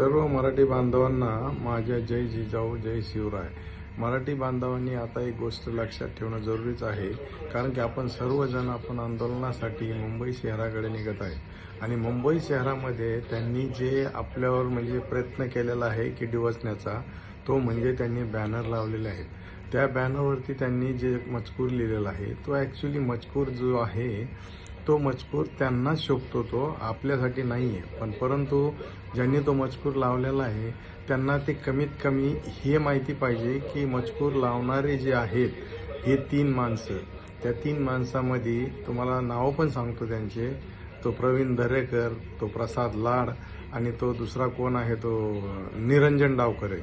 सर्व मराठी बांधवांना माझ्या जय जिजाऊ जय शिवराय. मराठी बांधवांनी आता एक गोष्ट लक्षात ठेवणं जरुरीच आहे कारण की आपण सर्वजण आपण आंदोलनासाठी मुंबई शहराकडे निघत आहे आणि मुंबई शहरामध्ये त्यांनी जे आपल्यावर म्हणजे प्रयत्न केलेला आहे की डिवचण्याचा तो म्हणजे त्यांनी बॅनर लावलेले आहेत. त्या बॅनरवरती त्यांनी जे मजकूर लिहिलेला आहे तो ॲक्च्युली मजकूर जो आहे तो मजकूर त्यांना शोभतो तो आपल्यासाठी नाही आहे पण परंतु ज्यांनी तो मजकूर लावलेला आहे त्यांना ते कमीत कमी हे माहिती पाहिजे की मजकूर लावणारे जे आहेत हे तीन माणसं. त्या तीन माणसामध्ये तुम्हाला नावं पण सांगतो त्यांचे. तो प्रवीण दरेकर तो प्रसाद लाड आणि तो दुसरा कोण आहे तो निरंजन डावकर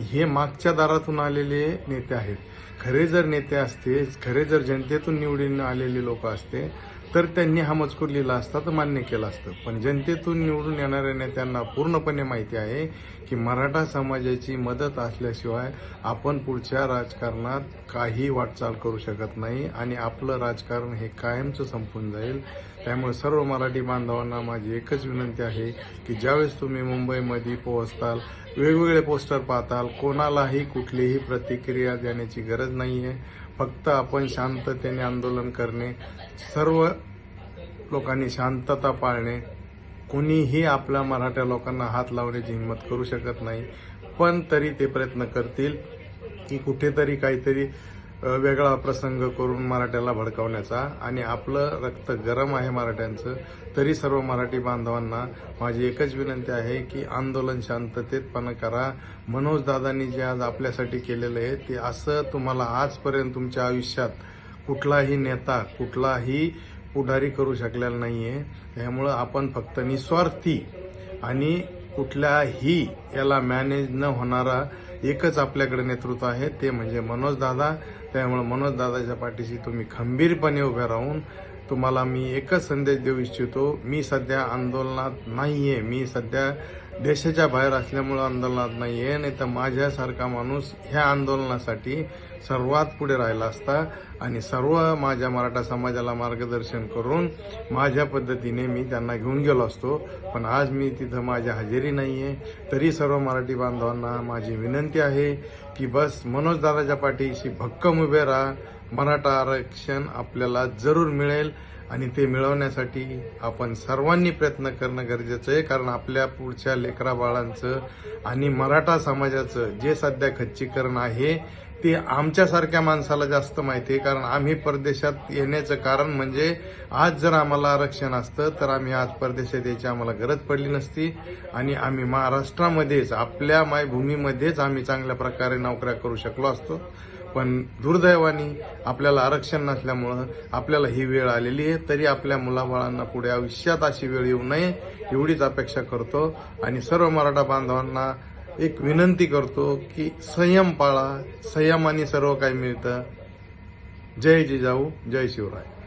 हे मागच्या दारातून आलेले नेते आहेत. खरे जर नेते असते खरे जर जनतेतून निवडून आलेले लोक असते तर त्यांनी हा मजकूर लिहिला असता तर मान्य केलं असतं. पण जनतेतून निवडून येणाऱ्या नेत्यांना पूर्णपणे माहिती आहे की मराठा समाजाची मदत असल्याशिवाय आपण पुढच्या राजकारणात काही वाटचाल करू शकत नाही आणि आपलं राजकारण हे कायमचं संपून जाईल. त्यामुळे सर्व मराठी बांधवांना माझी एकच विनंती आहे की ज्यावेळेस तुम्ही मुंबईमध्ये पोहोचताल वेगवेगळे पोस्टर पाहताल कोणालाही कुठलीही प्रतिक्रिया देण्याची गरज नाही आहे फक्त आपण शांततेने आंदोलन करणे सर्व लोकांनी शांतता पाळणे कोणीही आपल्या मराठा लोकांना हात लावण्याची हिंमत करू शकत नाही पण तरी ते प्रयत्न करतील की कुठेतरी काहीतरी वेगळा प्रसंग करून मराठ्याला भडकावण्याचा आणि आपलं रक्त गरम आहे मराठ्यांचं तरी सर्व मराठी बांधवांना माझी एकच विनंती आहे की आंदोलन शांततेतपणा करा. मनोज दादांनी जे आज आपल्यासाठी केलेलं आहे ते असं तुम्हाला आजपर्यंत तुमच्या आयुष्यात कुठलाही नेता कुठलाही पुढारी करू शकलेला नाही आहे त्यामुळं आपण फक्त निस्वार्थी आणि कुठल्याही याला मॅनेज न होणारा एकच आपल्याकडे नेतृत्व आहे ते म्हणजे मनोज दादा. त्यामुळे मनोज दादाच्या पाठीशी तुम्ही खंबीरपणे उभे राहून तुम्हाला मी एकच संदेश देऊ इच्छितो. मी सध्या आंदोलनात नाही आहे मी सध्या देशाच्या बाहेर असल्यामुळं आंदोलनात नाही आहे नाही तर माझ्यासारखा माणूस ह्या आंदोलनासाठी सर्वात पुढे राहिला असता आणि सर्व माझ्या मराठा समाजाला मार्गदर्शन करून माझ्या पद्धतीने मी त्यांना घेऊन गेलो असतो. पण आज मी तिथं माझ्या हजेरी नाही आहे तरी सर्व मराठी बांधवांना माझी विनंती आहे की बस मनोज दादाच्या पाठीशी भक्कम उभे राहा. मराठा आरक्षण आपल्याला जरूर मिळेल. आणि ते मिळवण्यासाठी आपण सर्वांनी प्रयत्न करणं गरजेचं आहे कारण आपल्या पुढच्या लेकरा बाळांचं आणि मराठा समाजाचं जे सध्या खच्चीकरण आहे ते आमच्यासारख्या माणसाला जास्त माहिती आहे कारण आम्ही परदेशात येण्याचं कारण म्हणजे आज जर आम्हाला आरक्षण असतं तर आम्ही आज परदेशात यायची आम्हाला गरज पडली नसती. आणि आम्ही महाराष्ट्रामध्येच आपल्या मायभूमीमध्येच आम्ही चांगल्या प्रकारे नोकऱ्या करू शकलो असतो. पण दुर्दैवाने आपल्याला आरक्षण नसल्यामुळं आपल्याला ही वेळ आलेली आहे. तरी आपल्या मुलाबाळांना पुढे आयुष्यात अशी वेळ येऊ नये एवढीच अपेक्षा करतो. आणि सर्व मराठा बांधवांना एक विनंती करतो की संयम पाळा. संयमाने सर्व काही मिळतं. जय जिजाऊ जय शिवराय.